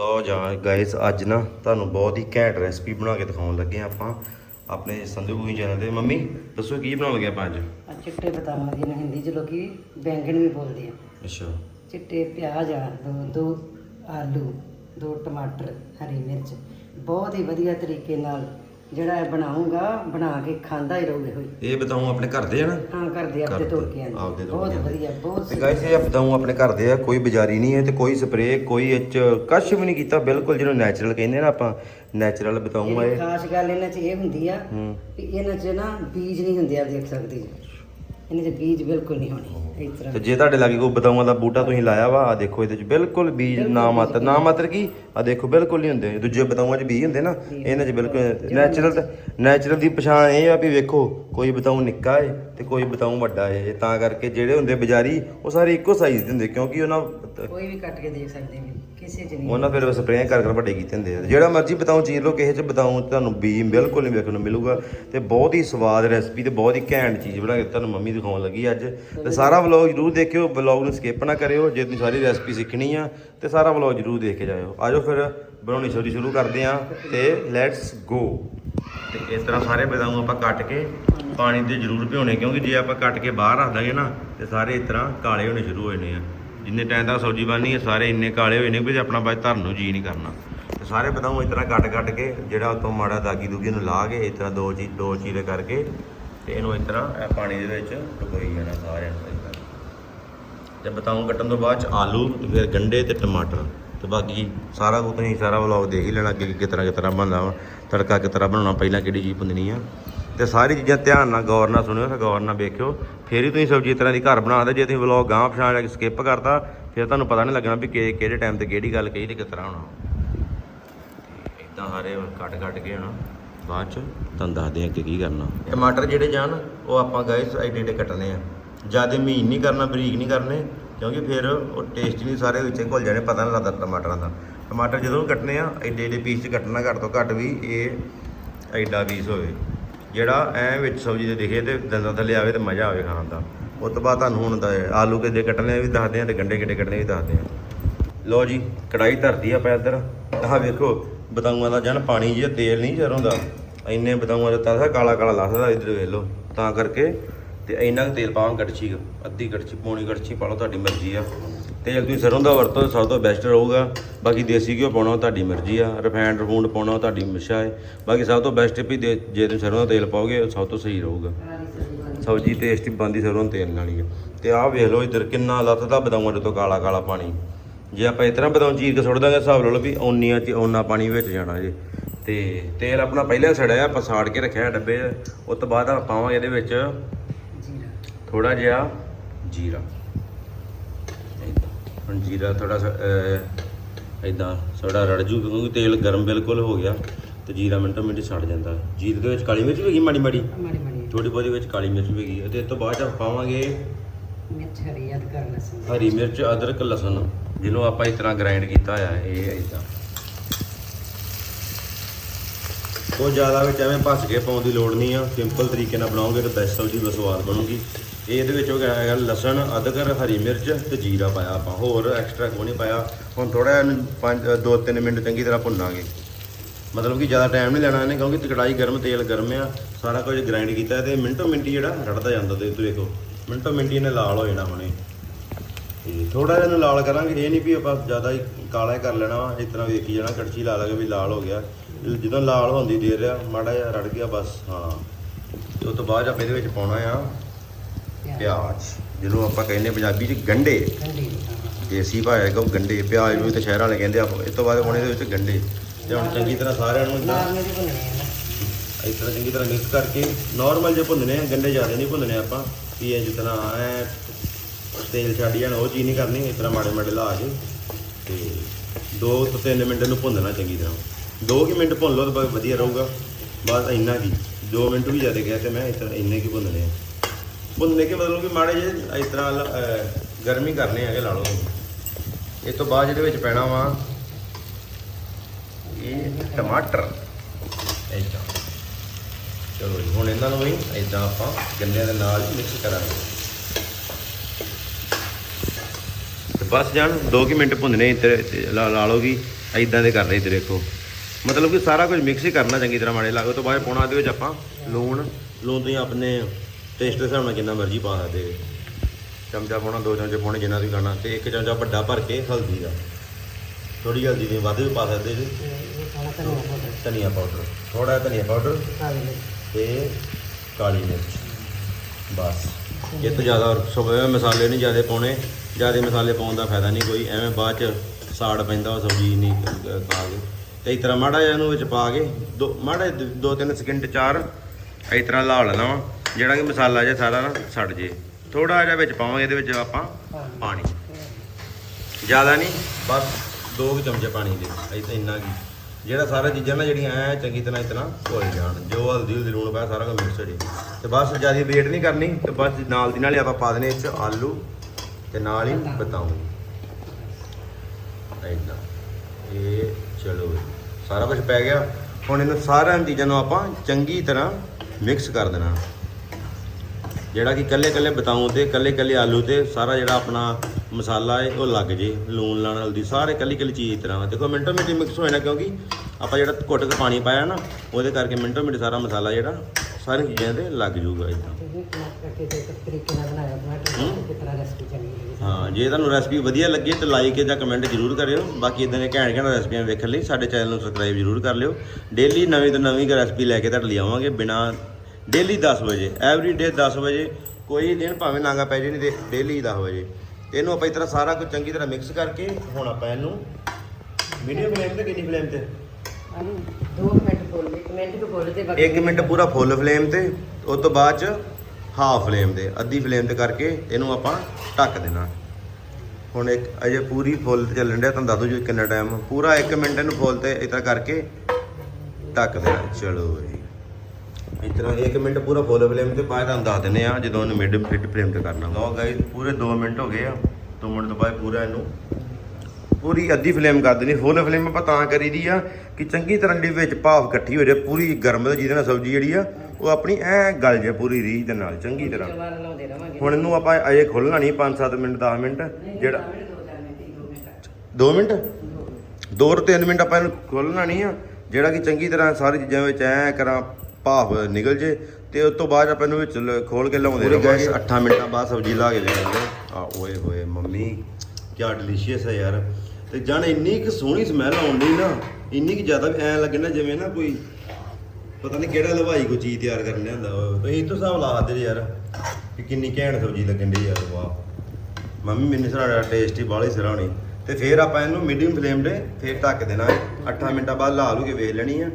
ਲੋ ਜਾ ਗਾਇਸ ਅੱਜ ਨਾ ਤੁਹਾਨੂੰ ਬਹੁਤ ਹੀ ਘੈਂਟ ਰੈਸਪੀ ਬਣਾ ਕੇ ਦਿਖਾਉਣ ਲੱਗੇ ਆਪਾਂ। ਆਪਣੇ ਸੰਧੂ ਕੁਈ ਚੈਨਲ ਤੇ। ਮੰਮੀ ਦੱਸੋ ਕੀ ਬਣਾਉਣ ਲੱਗੇ ਆਪਾਂ ਅੱਜ? ਆ ਚਿੱਟੇ ਬਦਾਮਾਂ ਦੀ ਹਿੰਦੀ ਚ ਲੋਕੀ ਬੈਂਗਣ ਵੀ ਬੋਲਦੇ ਆ। ਅੱਛਾ। ਚਿੱਟੇ ਪਿਆਜ਼ ਆ ਦੋ ਦੋ ਆਲੂ ਦੋ ਟਮਾਟਰ ਹਰੀ ਮਿਰਚ। ਬਹੁਤ ਹੀ ਵਧੀਆ ਤਰੀਕੇ ਨਾਲ ਜਿਹੜਾ ਇਹ ਬਣਾਉਂਗਾ ਬਣਾ ਕੇ ਖਾਂਦਾ ਹੀ ਰਹੋਗੇ ਹੋਈ ਇਹ ਬਤਾਉ ਆਪਣੇ ਘਰ ਦੇ ਆ ਨਾ? ਹਾਂ ਕਰਦੇ ਆਪਦੇ ਘਰ ਦੇ, ਤੋੜ ਕੇ ਆਂਦੇ। ਆਪਦੇ ਤੋੜ ਬਹੁਤ ਕੇ ਆਂਦੇ। ਵਧੀਆ ਬਹੁਤ ਤੇ ਗਾਇਸ ਇਹ ਬਤਾਉ ਆਪਣੇ ਘਰ ਦੇ ਆ ਕੋਈ ਬਾਜ਼ਾਰੀ ਨਹੀਂ ਹੈ ਤੇ ਕੋਈ ਸਪਰੇਅ ਕੋਈ ਇਹ 'ਚ ਕੁਛ ਵੀ ਨਹੀਂ ਕੀਤਾ ਬਿਲਕੁਲ ਜਿਹਨੂੰ ਨੈਚੁਰਲ ਕਹਿੰਦੇ ਨਾ ਆਪਾਂ ਨੈਚੁਰਲ ਬਤਾਉ ਆ ਇਹ। ਖਾਸ ਗੱਲ ਇਹਨਾਂ 'ਚ ਇਹ ਹੁੰਦੀ ਆ ਹੂੰ। ਵੀ ਇਹਨਾਂ 'ਚ ਨਾ ਬੀਜ ਨਹੀਂ ਹੁੰਦੇ ਆ ਦੇਖ ਸਕਦੇ ਜੀ ਇਹਨਾਂ 'ਚ ਬੀਜ ਬਿਲਕੁਲ ਨਹੀਂ ਹੋਣੇ ਇਸ ਤਰ੍ਹਾਂ ਤੇ ਜੇ ਤੁਹਾਡੇ ਲਾਗੇ ਕੋਈ ਬਤਾਊਆਂ ਦਾ ਬੂਟਾ ਤੁਸੀਂ ਲਾਇਆ ਵਾ ਆ ਦੇਖੋ ਇਹਦੇ ਚ ਬਿਲਕੁਲ ਬੀਜ ਨਾ ਮਾਤਰ ਨਾ ਮਾਤਰ ਕੀ? ਆ ਦੇਖੋ ਬਿਲਕੁਲ ਨਹੀਂ ਹੁੰਦੇ। ਦੂਜੇ ਬਤਾਊਆਂ ਚ ਬੀਜ ਹੁੰਦੇ ਨਾ ਇਹਨਾਂ ਚ ਬਿਲਕੁਲ ਨੈਚੁਰਲ ਨੈਚੁਰਲ ਦੀ ਪਛਾਣ ਇਹ ਆ ਵੀ ਵੇਖੋ ਕੋਈ ਬਤਾਊ ਨਿੱਕਾ ਏ ਤੇ ਕੋਈ ਬਤਾਊ ਵੱਡਾ ਏ। ਤਾਂ ਕਰਕੇ ਜਿਹੜੇ ਹੁੰਦੇ ਬਾਜ਼ਾਰੀ ਉਹ ਸਾਰੇ ਇੱਕੋ ਸਾਈਜ਼ ਦੇ ਹੁੰਦੇ ਕਿਉਂਕਿ ਉਹਨਾਂ ਕੋਈ ਵੀ ਕੱਟ ਕੇ ਦੇਖ ਸਕਦੇ ਵੀ ਕਿਸੇ 'ਚ ਨਹੀਂ। ਉਹਨਾਂ ਫਿਰ ਸਪਰੇਅ ਕਰ ਕਰ ਵੱਡੇ ਕੀਤੇ ਹੁੰਦੇ ਆ। ਜਿਹੜਾ ਮਰਜ਼ੀ ਬਤਾਊ ਚੀਰ ਲਓ ਕਿਸੇ ਚ ਬਤਾਊ ਤੁਹਾਨੂੰ ਬੀਜ ਬਿਲਕੁਲ ਨਹੀਂ ਵੇਖਣ ਨੂੰ ਮਿਲੂਗਾ ਤੇ ਬਹੁਤ ਹੀ ਸਵਾਦ ਰੈਸਪੀ ਤੇ ਬਹੁਤ ਹੀ ਘੈਂਟ ਚੀਜ਼ ਬਣਾ ਕੇ ਤੁਹਾਨੂੰ ਮੰਮੀ ਦਿਖਾਉਣ ਲੱਗੀ ਅੱਜ। ਤੇ ਸਾਰਾ ਵਲੌਗ ਜਰੂਰ ਦੇਖਿਓ, ਵਲੌਗ ਨੂੰ ਸਕਿਪ ਨਾ ਕਰਿਓ, ਜੇ ਤੁਸੀਂ ਸਾਰੀ ਰੈਸਪੀ ਸਿੱਖਣੀ ਆ, ਤੇ ਸਾਰਾ ਵਲੌਗ ਜਰੂਰ ਦੇਖ ਕੇ ਜਾਇਓ। ਆਜੋ ਫਿਰ, ਬਣਾਉਣੀ ਸ਼ੁਰੂ ਸ਼ੁਰੂ ਕਰਦੇ ਆ, ਤੇ ਲੈਟਸ ਗੋ ਤੇ ਇਸ ਤਰ੍ਹਾਂ ਸਾਰੇ ਬਦਾਮ ਆਪਾਂ ਕੱਟ ਕੇ ਪਾਣੀ 'ਤੇ ਜ਼ਰੂਰ ਭਿਉਣੇ, ਕਿਉਂਕਿ ਜੇ ਆਪਾਂ ਕੱਟ ਕੇ ਬਾਹਰ ਰੱਖ ਦਾਂਗੇ ਨਾ, ਤੇ ਸਾਰੇ ਇਸ ਤਰ੍ਹਾਂ ਕਾਲੇ ਹੋਣੇ ਸ਼ੁਰੂ ਹੋ ਜਾਣੇ ਆ। ਜਿੰਨੇ ਟਾਈਮ ਤੱਕ ਸਬਜ਼ੀ ਬਣਨੀ ਹੈ ਸਾਰੇ ਇੰਨੇ ਕਾਲੇ ਹੋਏ ਨੇ ਵੀ ਆਪਣਾ ਬਾਅਦ ਧਰਨ ਨੂੰ ਜੀ ਨਹੀਂ ਕਰਨਾ। ਤੇ ਸਾਰੇ ਬਦਾਮ ਇਸ ਤਰ੍ਹਾਂ ਕੱਟ ਕੱਟ ਕੇ, ਜਿਹੜਾ ਉਤੋਂ ਮਾੜਾ ਦਾਗੀ ਦੂਗੀ ਨੂੰ ਲਾ ਕੇ, ਇਸ ਤਰ੍ਹਾਂ ਦੋ ਚੀ, ਦੋ ਚੀਰੇ ਕਰਕੇ ਤੇ ਇਹਨੂੰ ਇਸ ਤਰ੍ਹਾਂ, ਇਹ ਪਾਣੀ ਦੇ ਵਿੱਚ ਡੁਬੋਈ ਜਾਣਾ ਸਾਰਿਆਂ ਨੂੰ ਇਸ ਤਰ੍ਹਾਂ ਤੇ ਬਤਾਉਂ ਕੱਟਣ ਤੋਂ ਬਾਅਦ ਚ ਆਲੂ, ਤੇ ਫਿਰ ਗੰਡੇ ਤੇ ਟਮਾਟਰ। ਤੇ ਬਾਕੀ ਸਾਰਾ ਕੁਝ ਤੁਸੀਂ ਸਾਰਾ ਵਲੌਗ ਦੇਖ ਹੀ ਲੈਣਾ ਕਿ ਕਿਸ ਤਰ੍ਹਾਂ ਕਿਸ ਤਰ੍ਹਾਂ ਬਣਦਾ ਵਾ, ਤੜਕਾ ਕਿਸ ਬਣਾਉਣਾ, ਪਹਿਲਾਂ ਕਿਹੜੀ ਚੀਜ਼ ਭੁੰਨਣੀ ਆ। ਤੇ ਸਾਰੀ ਚੀਜ਼ਾਂ ਧਿਆਨ ਨਾਲ, ਗੌਰ ਨਾਲ ਸੁਣਿਓ ਤੇ ਗੌਰ ਨਾਲ ਵੇਖਿਓ। ਫਿਰ ਹੀ ਤੁਸੀਂ ਸਬਜ਼ੀ ਇਸ ਤਰ੍ਹਾਂ ਦੀ ਘਰ ਬਣਾਉਂਦੇ, ਜੇ ਤੁਸੀਂ ਵਲੌਗ ਗਾਂ ਪਛਾਣ ਲੈ ਕੇ ਸਕਿਪ ਕਰਤਾ, ਫਿਰ ਤੁਹਾਨੂੰ ਪਤਾ ਨਹੀਂ ਲੱਗਣਾ ਵੀ ਕਿ- ਕਿਹੜੇ ਟਾਈਮ ਤੇ ਕਿਹੜੀ ਗੱਲ ਕਹੀ ਤੇ ਕਿਸ ਤਰ੍ਹਾਂ ਹੋਣਾ। ਇਦਾਂ ਸਾਰੇ ਕੱਟ ਕੱਟ ਕੇ ਹੁਣ ਬਾਅਦ ਚ ਤੁਹਾਨੂੰ ਦੱਸਦੇ ਆ ਕਿ ਕੀ ਕਰਨਾ। ਟਮਾਟਰ ਜਿਹੜੇ ਜਾਣ, ਉਹ ਆਪਾਂ ਗਾਇਸ ਐਡੇ ਐਡੇ ਕੱਟਣੇ ਆ। ਜ਼ਿਆਦਾ ਮਹੀਨ ਨਹੀਂ ਕਰਨਾ, ਬਰੀਕ ਨਹੀਂ ਕਰਨੇ, ਕਿਉਂਕਿ ਫਿਰ ਉਹ ਟੇਸਟ ਨਹੀਂ ਸਾਰੇ ਵਿੱਚੇ ਘੁਲ ਜਾਣੇ, ਪਤਾ ਨਹੀਂ ਲੱਗਦਾ ਟਮਾਟਰਾਂ ਦਾ। ਟਮਾਟਰ ਜਦੋਂ ਵੀ ਕੱਟਨੇ ਆ ਐਡੇ ਐਡੇ ਪੀਸ ਚ ਕੱਟਣਾ, ਘੱਟ ਤੋਂ ਘੱਟ ਵੀ ਇਹ ਐਡਾ ਪੀਸ ਹੋਵੇ। ਜਿਹੜਾ ਐ ਵਿੱਚ ਸਬਜ਼ੀ ਦੇ ਦਿਖੇ ਤੇ ਦੰਦਾਂ ਥੱਲੇ ਆਵੇ ਤੇ ਮਜ਼ਾ ਆਵੇ ਖਾਣ ਦਾ। ਉਸ ਤੋਂ ਬਾਅਦ ਤੁਹਾਨੂੰ ਹੁਣ ਦਾ ਆਲੂ ਕਿੱਦੇ ਕੱਟਣੇ ਵੀ ਦੱਸਦੇ ਆ ਤੇ ਗੰਡੇ ਕਿੱਡੇ ਕੱਟਣੇ ਵੀ ਦੱਸਦੇ ਆ। ਲੋ ਜੀ ਕੜਾਈ ਧਰਦੀ ਆਪਾਂ ਇੱਧਰ। ਆਹ ਵੇਖੋ, ਬਤਾਊਆਂ ਦਾ ਜਨ ਪਾਣੀ ਜਿਹਾ ਤੇਲ ਨਹੀਂ ਸਰੋਂ ਦਾ। ਇੰਨੇ ਬਦਾਮਾਂ ਦਿੱਤਾ ਤਾਂ ਕਾਲਾ ਕਾਲਾ ਲੱਗਦਾ ਇੱਧਰ ਵੇਖ ਲਓ। ਤਾਂ ਕਰਕੇ ਤੇ ਇੰਨਾ ਕੁ ਤੇਲ ਪਾਵਾਂ ਕੜਛੀ ਅੱਧੀ ਕੜਛੀ, ਪੌਣੀ ਕੜਛੀ ਪਾ ਲਓ ਤੁਹਾਡੀ ਮਰਜ਼ੀ ਆ। ਤੇਲ ਤੁਸੀਂ ਸਰੋਂ ਦਾ ਵਰਤੋ, ਸਭ ਤੋਂ ਬੈਸਟ ਰਹੂਗਾ। ਬਾਕੀ ਦੇਸੀ ਘਿਓ ਪਾਉਣਾ ਤੁਹਾਡੀ ਮਰਜ਼ੀ ਆ ਰਿਫਾਈਨਡ ਰਫੂੰਡ ਪਾਉਣਾ ਤੁਹਾਡੀ ਮਿਸ਼ਾ ਹੈ ਬਾਕੀ ਸਭ ਤੋਂ ਬੈਸਟ ਵੀ ਦੇ- ਜੇ ਤੁਸੀਂ ਸਰੋਂ ਦਾ ਤੇਲ ਪਾਓਗੇ, ਉਹ ਸਭ ਤੋਂ ਸਹੀ ਰਹੂਗਾ। ਸਬਜ਼ੀ ਟੇਸਟੀ ਬਣਦੀ ਸਰੋਂ ਦੇ ਤੇਲ ਨਾਲ ਹੀ ਆ। ਤੇ ਆਹ ਵੇਖ ਲਓ ਇੱਧਰ ਕਿੰਨਾ ਲੱਥਦਾ ਬਦਾਮਾਂ ਦੇ ਤੋਂ ਕਾਲਾ ਕਾਲਾ ਪਾਣੀ। ਜੇ ਆਪਾਂ ਇਸ ਤਰ੍ਹਾਂ ਬਦਾਮ ਚੀਰ ਕੇ ਸੁੱਟ ਦਾਂਗੇ, ਹਿਸਾਬ ਲਾ ਲਓ ਵੀ ਓਨੀਆਂ ਚ ਓਨਾ ਪਾਣੀ ਵਿੱਚ ਜਾਣਾ ਜੇ। ਤੇ ਤੇਲ ਆਪਣਾ ਪਹਿਲਾਂ ਸੜਿਆ ਆਪਾਂ ਸਾੜ ਕੇ ਰੱਖਿਆ ਡੱਬੇ 'ਚ। ਉਸ ਤੋਂ ਬਾਅਦ ਆਪਾਂ ਪਾਵਾਂਗੇ ਇਹਦੇ ਵਿੱਚ ਜੀਰਾ। ਥੋੜਾ ਜਿਹਾ ਜੀਰਾ। ਏਦਾਂ। ਹੁਣ ਜੀਰਾ ਥੋੜਾ ਇਦਾਂ ਥੋੜਾ ਰੜ ਜੂ ਕਿਉਂਕਿ ਤੇਲ ਗਰਮ ਬਿਲਕੁਲ ਹੋ ਗਿਆ ਤੇ ਜੀਰਾ ਮਿੰਟੋ ਮਿੰਟ ਸੜ ਜਾਂਦਾ। ਜੀਰੇ ਦੇ ਵਿੱਚ ਕਾਲੀ ਮਿਰਚ ਵੀ ਹੈਗੀ ਮਾੜੀ ਮਾੜੀ? ਮਾੜੀ ਮਾੜੀ। ਥੋੜੀ ਬਹੁਤੀ ਵਿੱਚ ਕਾਲੀ ਮਿਰਚ ਵੀ ਹੈਗੀ। ਹੈ ਤੇ ਇਸ ਤੋਂ ਬਾਅਦ ਆਪਾਂ ਪਾਵਾਂਗੇ ਮਿਰਚ ਹਰੀ ਅਦਰਕ ਲਸਣ। ਹਰੀ ਮਿਰਚ ਅਦਰਕ ਲਸਣ ਜਿਹਨੂੰ ਆਪਾਂ ਇਸ ਤਰ੍ਹਾਂ ਗ੍ਰਾਈਂਡ ਕੀਤਾ ਹੋਇਆ ਹੈ ਇਹ ਇਦਾਂ ਉਹ ਜ਼ਿਆਦਾ ਵਿੱਚ ਐਵੇਂ ਭੱਸ ਕੇ ਪਾਉਣ ਦੀ ਲੋੜ ਨਹੀਂ ਆ। ਸਿੰਪਲ ਤਰੀਕੇ ਨਾਲ ਬਣਾਓਗੇ ਤਾਂ ਬੈਸਟ ਸਬਜ਼ੀ ਦਾ ਸਵਾਦ ਬਣੂਗੀ। ਇਹ ਇਹਦੇ ਵਿੱਚ ਹੋ ਗਿਆ ਹੈਗਾ, ਲਸਣ, ਅਦਰਕ, ਹਰੀ ਮਿਰਚ ਤੇ ਜੀਰਾ ਪਾਇਆ ਆਪਾਂ। ਹੋਰ ਐਕਸਟਰਾ ਕੋਈ ਨਹੀਂ ਪਾਇਆ। ਹੁਣ ਥੋੜਾ ਇਹਨੂੰ 5 2-3 ਮਿੰਟ ਚੰਗੀ ਤਰ੍ਹਾਂ ਭੁੰਨਾਂਗੇ। ਮਤਲਬ ਕਿ ਜ਼ਿਆਦਾ ਟਾਈਮ ਨਹੀਂ ਲੈਣਾ ਇਹਨੇ, ਕਿਉਂਕਿ ਕੜਾਈ ਗਰਮ ਤੇਲ ਗਰਮ ਆ। ਸਾਰਾ ਕੁਝ ਗ੍ਰਾਈਂਡ ਕੀਤਾ ਹੈ ਤੇ ਮਿੰਟੋ ਮਿੰਟੀ ਜਿਹੜਾ ਰੜਦਾ ਜਾਂਦਾ ਤੇ ਤੁਸੀਂ ਦੇਖੋ ਮਿੰਟੋ ਮਿੰਟੀ ਇਹਨੇ ਲਾਲ ਹੋ ਜਾਣਾ ਹੁਣੇ। ਤੇ ਥੋੜਾ ਜਿਹਾ ਇਹਨੂੰ ਲਾਲ ਕਰਾਂਗੇ। ਇਹ ਨਹੀਂ ਵੀ ਆਪਾਂ ਜ਼ਿਆਦਾ ਹੀ ਕਾਲਾ ਹੀ ਕਰ ਲੈਣਾ ਵਾ। ਇਸ ਤਰ੍ਹਾਂ ਵੇਖੀ ਜਾਣਾ ਕੜਛੀ ਲਾ ਲਾਂਗੇ ਵੀ ਲਾਲ ਹੋ ਗਿਆ। ਜਦੋਂ ਲਾਲ ਹੁੰਦੀ ਦੇਰ ਰਿਹਾ ਮਾੜਾ ਜਿਹਾ ਰੜ ਗਿਆ ਬਸ ਹਾਂ। ਤੇ ਉਸ ਤੋਂ ਬਾਅਦ ਆਪਾਂ ਇਹਦੇ ਵਿੱਚ ਪਾਉਣਾ ਆ ਪਿਆਜ਼। ਜਿਹਨੂੰ ਆਪਾਂ ਕਹਿੰਦੇ ਪੰਜਾਬੀ 'ਚ ਗੰਢੇ ਠੰਡੀ ਦੇਸੀ ਭਾਸ਼ਾ ਕਹੋ ਗੰਢੇ ਪਿਆਜ਼ ਨੂੰ ਤੇ ਸ਼ਹਿਰਾਂ ਵਾਲੇ ਕਹਿੰਦੇ ਆ। ਇਸ ਤੋਂ ਬਾਅਦ ਪਾਉਣੇ ਇਹਦੇ ਵਿੱਚ ਗੰਢੇ ਤੇ ਹੁਣ ਚੰਗੀ ਤਰ੍ਹਾਂ ਸਾਰਿਆਂ ਨੂੰ ਨਾ। ਇਸ ਤਰ੍ਹਾਂ ਚੰਗੀ ਤਰ੍ਹਾਂ ਮਿਕਸ ਕਰਕੇ ਨਾਰਮਲ ਜੇ ਭੁੰਨਣੇ ਆ ਗੰਡੇ ਜ਼ਿਆਦਾ ਨਹੀਂ ਭੁੰਨਣੇ ਆਪਾਂ। ਵੀ ਇਹ ਜਿਤਨਾ ਐ ਤੇਲ ਛੱਡ ਜਾਣ, ਉਹ ਚੀਜ਼ ਨਹੀਂ ਕਰਨੀ, ਇਸ ਤਰ੍ਹਾਂ ਮਾੜੇ ਮਾੜੇ ਲਾ ਕੇ ਤੇ 2 ਤੋਂ 3 ਮਿੰਟ ਨੂੰ ਭੁੰਨਣਾ ਚੰਗੀ ਤਰ੍ਹਾਂ। 2 ਕਿ ਮਿੰਟ ਭੁੰਨ ਲਓ ਤਾਂ ਵਧੀਆ ਰਹੂਗਾ। ਬਸ ਇੰਨਾ ਕੀ 2 ਮਿੰਟ ਵੀ ਜ਼ਿਆਦਾ ਗਿਆ ਤੇ ਮੈਂ ਇਸ ਤਰ੍ਹਾਂ ਇੰਨੇ ਕੀ ਭੁੰਨਣੇ ਆ। ਭੁੰਨਣੇ ਕੇ ਮਤਲਬ ਕਿ ਮਾੜੇ ਜੇ ਇਸ ਤਰ੍ਹਾਂ ਲ- ਗਰਮੀ ਕਰਨੇ ਹੈਗੇ, ਲਾ ਲਓ ਇਹ ਤੋਂ ਬਾਅਦ ਜਿਹਦੇ ਵਿੱਚ ਪੈਣਾ ਵਾ, ਇਹ ਟਮਾਟਰ। ਇੱਦਾਂ ਚਲੋ ਜੀ, ਹੁਣ ਇਹਨਾਂ ਨੂੰ ਵੀ ਇਦਾਂ ਆਪਾਂ ਗੰਡਿਆਂ ਦੇ ਨਾਲ ਮਿਕਸ ਕਰਾਂਗੇ ਤੇ ਬਸ ਜਾਣ 2 ਕਿ ਮਿੰਟ ਭੁੰਨਣੇ ਤੇ ਤੇ ਲਾ ਲਾ ਲਓ ਵੀ ਐਦਾਂ ਦੇ ਕਰ ਰਹੇ ਇੱਧਰ ਦੇਖੋ। ਮਤਲਬ ਕਿ ਸਾਰਾ ਕੁਝ ਮਿਕਸ ਹੀ ਕਰਨਾ ਚੰਗੀ ਤਰ੍ਹਾਂ ਮਾੜੇ, ਲੱਗੋ ਤੋਂ ਬਾਅਦ ਪਾਉਣਾ ਇਹਦੇ ਵਿੱਚ ਆਪਾਂ ਲੂਣ ਲੂਣ ਤੁਸੀਂ ਆਪਣੇ ਟੇਸਟ ਦੇ ਹਿਸਾਬ ਨਾਲ ਜਿੰਨਾ ਮਰਜ਼ੀ ਪਾ ਸਕਦੇ ਹੋ। ਚਮਚਾ ਪਾਉਣਾ, ਦੋ ਚਮਚੇ ਪਾਉਣੇ, ਜਿੰਨਾ ਤੁਸੀਂ ਖਾਣਾ, ਤੇ ਇੱਕ ਚਮਚਾ ਵੱਡਾ ਭਰ ਕੇ ਹਲਦੀ ਦਾ। ਥੋੜੀ ਹਲਦੀ ਦੀ ਵੱਧ ਵੀ ਪਾ ਸਕਦੇ ਜੀ। ਧਨੀਆ ਪਾਊਡਰ ਧਨੀਆ ਪਾਊਡਰ ਥੋੜਾ ਧਨੀਆ ਪਾਊਡਰ ਕਾਲੀ ਤੇ ਕਾਲੀ ਮਿਰਚ। ਬਸ। ਇਹ ਤੋਂ ਜ਼ਿਆਦਾ ਸੁਬਹ ਮਸਾਲੇ ਨਹੀਂ ਜ਼ਿਆਦਾ ਪਾਉਣੇ। ਜ਼ਿਆਦਾ ਮਸਾਲੇ ਪਾਉਣ ਦਾ ਫਾਇਦਾ ਨਹੀਂ ਕੋਈ ਐਵੇਂ ਬਾਅਦ ਚ ਸਾੜ ਪੈਂਦਾ ਉਹ ਸਬਜ਼ੀ ਨਹੀਂ ਅਹ, ਖਾ ਕੇ। ਤੇ ਇਸ ਤਰ੍ਹਾਂ ਮਾੜਾ ਜਿਹਾ ਇਹਨੂੰ ਵਿੱਚ ਪਾ ਕੇ ਦੋ ਮਾੜਾ ਜਿਹਾ ਦੋ- ਦੋ ਤਿੰਨ ਸਕਿੰਟ ਚਾਰ ਇਸ ਤਰ੍ਹਾਂ ਲਾ ਲੈਣਾ ਵਾ ਜਿਹੜਾ ਕਿ ਮਸਾਲਾ ਜਿਹਾ ਸਾਰਾ ਨਾ ਸੜ ਜੇ। ਥੋੜਾ ਜਿਹਾ ਵਿੱਚ ਪਾਵਾਂਗੇ ਇਹਦੇ ਵਿੱਚ ਆਪਾਂ ਪਾਣੀ। ਜ਼ਿਆਦਾ ਨਹੀਂ ਬਸ ਦੋ ਕੁ ਚਮਚੇ ਪਾਣੀ ਦੇ ਇਹ ਤਾਂ ਇੰਨਾ ਕੀ। ਜਿਹੜਾ ਸਾਰਾ ਚੀਜ਼ਾਂ ਨਾ ਜਿਹੜੀਆਂ ਐ ਚੰਗੀ ਤਰ੍ਹਾਂ ਇਤਨਾ ਘੁਲ ਜਾਣ ਜੋ ਹਲਦੀ ਹੁਲਦੀ ਲੂਣ ਪਾਇਆ ਸਾਰਾ ਕੁਝ ਮਿਕਸ ਹੋ ਜੇ। ਤੇ ਬਸ ਜ਼ਿਆਦਾ ਵੇਟ ਨਹੀਂ ਕਰਨੀ ਤੇ ਬਸ ਨਾਲ ਦੀ ਨਾਲ ਹੀ ਆਪਾਂ ਪਾ ਦੇਣੇ ਇਹ ਚ ਆਲੂ ਤੇ ਨਾਲ ਹੀ ਬਤਾਉਂ ਐਦਾਂ ਇਹ ਚਲੋ ਜੀ। ਸਾਰਾ ਕੁਝ ਪੈ ਗਿਆ। ਹੁਣ ਇਹਨੂੰ ਸਾਰਿਆਂ ਚੀਜ਼ਾਂ ਨੂੰ ਆਪਾਂ ਚੰਗੀ ਤਰ੍ਹਾਂ ਮਿਕਸ ਕਰ ਦੇਣਾ। ਜਿਹੜਾ ਕਿ ਕੱਲੇ ਕੱਲੇ ਬਤਾਉਂ ਤੇ ਕੱਲੇ ਕੱਲੇ ਆਲੂ ਤੇ ਸਾਰਾ ਜਿਹੜਾ ਆਪਣਾ ਮਸਾਲਾ ਹੈ ਉਹ ਲੱਗ ਜੇ, ਲੂਣ ਲਾਣ ਹਲਦੀ ਸਾਰੇ ਕੱਲੀ ਕੱਲੀ ਚੀਜ਼ ਇਸ ਤਰ੍ਹਾਂ ਦੇਖੋ, ਮਿੰਟੋ ਮਿੰਟ ਮਿਕਸ ਹੋ ਜਾਣਾ ਕਿਉਂਕਿ ਆਪਾਂ ਜਿਹੜਾ ਘੁੱਟ ਕੇ ਪਾਣੀ ਪਾਇਆ ਨਾ, ਉਹਦੇ ਕਰਕੇ ਮਿੰਟੋ ਮਿੰਟ ਸਾਰਾ ਮਸਾਲਾ ਜਿਹੜਾ ਚੀਜ਼ਾਂ ਤੇ ਲੱਗ ਜੂਗਾ ਇਦਾਂ। ਹੈ। ਹਾਂ। ਜੇ ਤੁਹਾਨੂੰ ਰੈਸਪੀ ਵਧੀਆ ਲੱਗੇ ਤਾਂ ਲਾਈਕ ਜਾਂ ਕਮੈਂਟ ਜ਼ਰੂਰ ਕਰਿਓ। ਬਾਕੀ ਇਦਾਂ ਦੇ ਘੈਂਟ ਘੈਂਟ ਰੈਸਪੀਆਂ ਵੇਖਣ ਲਈ ਸਾਡੇ ਚੈਨਲ ਨੂੰ ਸਬਸਕ੍ਰਾਈਬ ਜ਼ਰੂਰ ਕਰ ਲਿਓ। ਡੇਲੀ ਨਵੀਂ ਤੋਂ ਨਵੀਂ ਰੈਸਪੀ ਲੈ ਕੇ ਤੁਹਾਡੇ ਲਈ ਆਵਾਂਗੇ ਬਿਨਾ ਡੇਲੀ 10 ਵਜੇ। ਐਵਰੀ ਡੇ 10 ਵਜੇ ਕੋਈ ਦਿਨ ਭਾਵੇਂ ਨਾਗਾ ਪੈ ਜੇ ਨਹੀਂ ਤੇ ਡੇਲੀ 10 ਵਜੇ। ਇਹਨੂੰ ਆਪਾਂ ਇਸ ਤਰ੍ਹਾਂ ਸਾਰਾ ਕੁਝ ਚੰਗੀ ਤਰ੍ਹਾਂ ਮਿਕਸ ਕਰਕੇ ਹੁਣ ਆਪਾਂ ਇਹਨੂੰ ਮੀਡੀਅਮ ਫਲੇਮ ਤੇ ਕਿੰਨੀ ਫਲੇਮ ਤੇ? ਆਲੂ 2 ਮਿੰਟ ਬੋਲ ਇੱਕ ਮਿੰਟ ਕੋ ਬੋਲ ਤੇ 1 ਮਿੰਟ ਪੂਰਾ ਫੁੱਲ ਫਲੇਮ ਤੇ ਉਸ ਤੋਂ ਬਾਅਦ ਚ ਹਾਫ ਫਲੇਮ ਤੇ ਅੱਧੀ ਫਲੇਮ ਤੇ ਕਰਕੇ ਇਹਨੂੰ ਆਪਾਂ ਢੱਕ ਦੇਣਾ। ਹੁਣ ਇੱਕ ਅਜੇ ਪੂਰੀ ਫੁੱਲ ਤੇ ਚੱਲਣ ਡਿਆ, ਤੁਹਾਨੂੰ ਦੱਸ ਦੂ ਜੀ ਕਿੰਨਾ ਟਾਈਮ ਪੂਰਾ 1 ਮਿੰਟ ਇਹਨੂੰ ਫੁੱਲ ਤੇ ਇਸ ਤਰ੍ਹਾਂ ਕਰਕੇ ਢੱਕ ਦੇਣਾ। ਚਲੋ ਜੀ। ਇਸ ਤਰ੍ਹਾਂ 1 ਮਿੰਟ ਪੂਰਾ ਫੁੱਲ ਫਲੇਮ ਤੇ ਬਾਅਦ ਤੁਹਾਨੂੰ ਦੱਸ ਦਿੰਦੇ ਆ ਜਦੋਂ ਉਹਨੂੰ ਮਿਡ ਫਿਟ ਫਲੇਮ ਤੇ ਕਰਨਾ। ਲਓ ਗਾਇਸ ਪੂਰੇ 2 ਮਿੰਟ ਹੋ ਗਏ ਆ 2 ਮਿੰਟ ਤੋਂ ਬਾਅਦ ਪੂਰਾ ਇਹਨੂੰ ਪੂਰੀ ਅੱਧੀ ਫਲੇਮ ਕਰ ਦੇਣੀ ਫੁੱਲ ਫਲੇਮ ਆਪਾਂ ਤਾਂ ਕਰੀਦੀ ਆ ਕਿ ਚੰਗੀ ਤਰ੍ਹਾਂ ਦੀ ਵਿੱਚ ਭਾਫ ਇਕੱਠੀ ਹੋ ਜਾਏ ਪੂਰੀ ਗਰਮ ਤੇ ਜਿਹਦੇ ਨਾਲ ਸਬਜ਼ੀ ਜਿਹੜੀ ਆ ਉਹ ਆਪਣੀ ਐ ਗਲ ਜਾਏ ਪੂਰੀ ਰੀਝ ਦੇ ਨਾਲ ਚੰਗੀ ਤਰ੍ਹਾਂ। ਹੁਣ ਇਹਨੂੰ ਆਪਾਂ ਅਜੇ ਖੋਲਣਾ ਨਹੀਂ 5-7 ਮਿੰਟ 10 ਮਿੰਟ ਜਿਹੜਾ 2 ਮਿੰਟ 2 ਤੋਂ 3 ਮਿੰਟ ਆਪਾਂ ਇਹਨੂੰ ਖੋਲਣਾ ਨਹੀਂ ਆ ਜਿਹੜਾ ਕਿ ਚੰਗੀ ਤਰ੍ਹਾਂ ਸਾਰੀ ਚੀਜ਼ਾਂ ਵਿੱਚ ਐ ਕਰਾਂ ਭਾਫ ਨਿਕਲ ਜੇ ਤੇ ਉਸ ਤੋਂ ਬਾਅਦ ਆਪਾਂ ਇਹਨੂੰ ਵਿੱਚ ਲ- ਖੋਲ ਕੇ ਲਾਉਂਦੇ ਰਹਾਂਗੇ 8 ਮਿੰਟਾਂ ਬਾਅਦ ਸਬਜ਼ੀ ਲਾ ਕੇ ਲਿਆਉਂਦੇ ਆ। ਓਏ ਹੋਏ ਮੰਮੀ ਕੀ ਡਿਲੀਸ਼ੀਅਸ ਹੈ ਯਾਰ। ਤੇ ਜਾਣ ਇੰਨੀ ਕਿ ਸੋਹਣੀ ਸਮੈਲ ਆਉਂਦੀ ਨਾ ਇੰਨੀ ਕਿ ਜ਼ਿਆਦਾ ਐ ਲੱਗੇ ਨਾ ਜਿਵੇਂ ਨਾ ਕੋਈ ਪਤਾ ਨਹੀਂ ਕਿਹੜਾ ਹਲਵਾਈ ਕੋਈ ਚੀਜ਼ ਤਿਆਰ ਕਰਨ ਲਿਆਂਦਾ ਵਾ ਤੁਸੀਂ ਤੋਂ ਹਿਸਾਬ ਲਾ ਦੇ ਯਾਰ ਕਿ ਕਿੰਨੀ ਘੈਂਟ ਸਬਜ਼ੀ ਲੱਗਣ ਦੀ ਯਾਰ ਵਾਹ। ਮੰਮੀ ਮੈਨੂੰ ਸਾਡਾ ਟੇਸਟ ਹੀ ਬਾਹਲੀ ਸਰਾਣੀ ਤੇ ਫਿਰ ਆਪਾਂ ਇਹਨੂੰ ਮੀਡੀਅਮ ਫਲੇਮ ਤੇ ਫਿਰ ਢੱਕ ਦੇਣਾ 8 ਮਿੰਟਾਂ ਬਾਅਦ ਲਾ ਲੂ ਕੇ ਵੇਖ ਲੈਣੀ ਆ।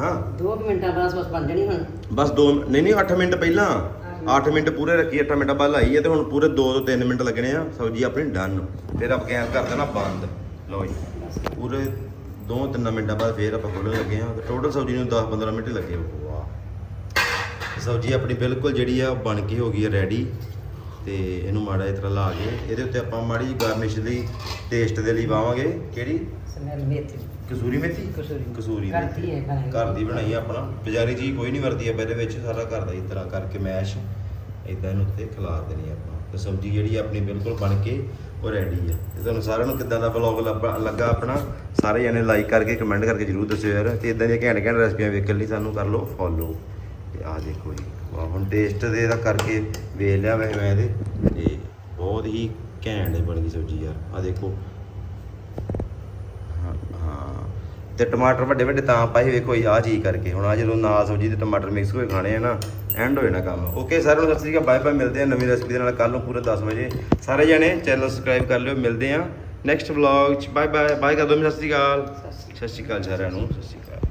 ਹਾਂ। 2 ਮਿੰਟਾਂ ਬਾਅਦ ਬਸ ਬਣ ਜਾਣੀ ਹੁਣ। ਬਸ 2 ਨਹੀਂ ਨਹੀਂ 8 ਮਿੰਟ ਪਹਿਲਾਂ। 8 ਮਿੰਟ ਪੂਰੇ ਰੱਖੀ 8 ਮਿੰਟਾਂ ਬਾਅਦ ਲਾਈ ਹੈ ਤੇ ਹੁਣ ਪੂਰੇ 2 ਤੋਂ 3 ਮਿੰਟ ਲੱਗਣੇ ਆ। ਸਬਜ਼ੀ ਆਪਣੀ ਡਨ ਫਿਰ ਆਪਾਂ ਗੈਸ ਕਰ ਦੇਣਾ ਬੰਦ। ਲਓ ਜੀ। ਪੂਰੇ 2-3 ਮਿੰਟਾਂ ਬਾਅਦ ਫਿਰ ਆਪਾਂ ਖੋਲ੍ਹਣ ਲੱਗੇ ਆ। ਤੇ ਟੋਟਲ ਸਬਜ਼ੀ ਨੂੰ 10-15 ਮਿੰਟ ਹੀ ਲੱਗੇ ਵਾਹ। ਸਬਜ਼ੀ ਆਪਣੀ ਬਿਲਕੁਲ ਜਿਹੜੀ ਆ ਬਣ ਕੇ ਹੋ ਗਈ ਹੈ ਰੈਡੀ ਤੇ ਇਹਨੂੰ ਮਾੜਾ ਜਿਹਾ ਤਰ੍ਹਾਂ ਲਾ ਕੇ ਇਹਦੇ ਉੱਤੇ ਆਪਾਂ ਮਾੜੀ ਜਿਹੀ ਗਾਰਨਿਸ਼ ਲਈ ਟੇਸਟ ਦੇ ਲਈ ਪਾਵਾਂਗੇ। ਕਿਹੜੀ? ਸਮੈਲ ਮੇਥੀ। ਕਸੂਰੀ ਮੇਥੀ? ਕਸੂਰੀ। ਕਸੂਰੀ ਘਰ ਦੀ ਹੈ ਬਣਾਈ। ਘਰ ਦੀ ਬਣਾਈ ਆ ਆਪਣਾ। ਬਾਜ਼ਾਰੀ ਚੀਜ਼ ਕੋਈ ਨਹੀਂ ਵਰਤੀ ਆਪਾਂ ਇਹਦੇ ਵਿੱਚ ਸਾਰਾ ਘਰ ਦਾ ਇਸ ਤਰ੍ਹਾਂ ਕਰਕੇ ਮੈਸ਼ ਇਦਾਂ ਇਹਨੂੰ ਉੱਤੇ ਖਿਲਾਰ ਦੇਣੀ ਆਪਾਂ। ਤੇ ਸਬਜ਼ੀ ਜਿਹੜੀ ਆਪਣੀ ਬਿਲਕੁਲ ਬਣ ਕੇ ਉਹ ਰੈਡੀ ਆ। ਤੇ ਤੁਹਾਨੂੰ ਸਾਰਿਆਂ ਨੂੰ ਕਿੱਦਾਂ ਦਾ ਵਲੌਗ ਲੱਗਾ ਆਪਣਾ, ਸਾਰੇ ਜਣੇ ਲਾਈਕ ਕਰਕੇ ਕਮੈਂਟ ਕਰਕੇ ਜਰੂਰ ਦੱਸਿਓ ਯਾਰ। ਤੇ ਇਦਾਂ ਦੀਆਂ ਘੈਂਟ ਘੈਂਟ ਰੈਸਪੀਆਂ ਵੇਖਣ ਲਈ ਸਾਨੂੰ ਕਰ ਲਓ ਫੋਲੋ ਤੇ ਆਹ ਦੇਖੋ ਜੀ, ਵਾਹ, ਹੁਣ ਟੇਸਟ ਦੇ ਦਾ ਕਰਕੇ ਵੇਖ ਲਿਆ ਵੈਸੇ ਮੈਂ ਇਹਦੇ ਤੇ ਬਹੁਤ ਹੀ ਘੈਂਟ ਬਣ ਗਈ ਸਬਜ਼ੀ ਯਾਰ। ਆਹ ਦੇਖੋ ਹਾਂ ਹਾਂ ਤੇ ਟਮਾਟਰ ਵੱਡੇ ਵੱਡੇ ਤਾਂ ਪਾਏ ਵੇਖੋ ਆਹ ਚੀਜ਼ ਕਰਕੇ। ਹੁਣ ਆ ਜਦੋਂ ਨਾਲ ਸਬਜ਼ੀ ਤੇ ਟਮਾਟਰ ਮਿਕਸ ਹੋਏ ਖਾਣੇ ਆ ਨਾ ਐਂਡ ਹੋ ਜਾਣਾ ਕੰਮ। ਓਕੇ ਸਾਰਿਆਂ ਨੂੰ ਸਤਿ ਸ਼੍ਰੀ ਅਕਾਲ ਬਾਏ ਬਾਏ ਮਿਲਦੇ ਆ ਨਵੀਂ ਰੈਸਪੀ ਦੇ ਨਾਲ ਕੱਲ ਨੂੰ ਪੂਰੇ 10 ਵਜੇ। ਸਾਰੇ ਜਣੇ ਚੈਨਲ ਸਬਸਕ੍ਰਾਈਬ ਕਰ ਲਿਓ ਮਿਲਦੇ ਆ ਨੈਕਸਟ ਵਲੌਗ ਚ। ਬਾਏ ਬਾਏ ਬਾਏ ਕਰ ਦੋ ਸਤਿ ਸ਼੍ਰੀ ਅਕਾਲ। ਸਤਿ ਸ਼੍ਰੀ ਅਕਾਲ ਸਾਰਿਆਂ ਨੂੰ ਸਤਿ ਸ਼੍ਰੀ ਅਕਾਲ।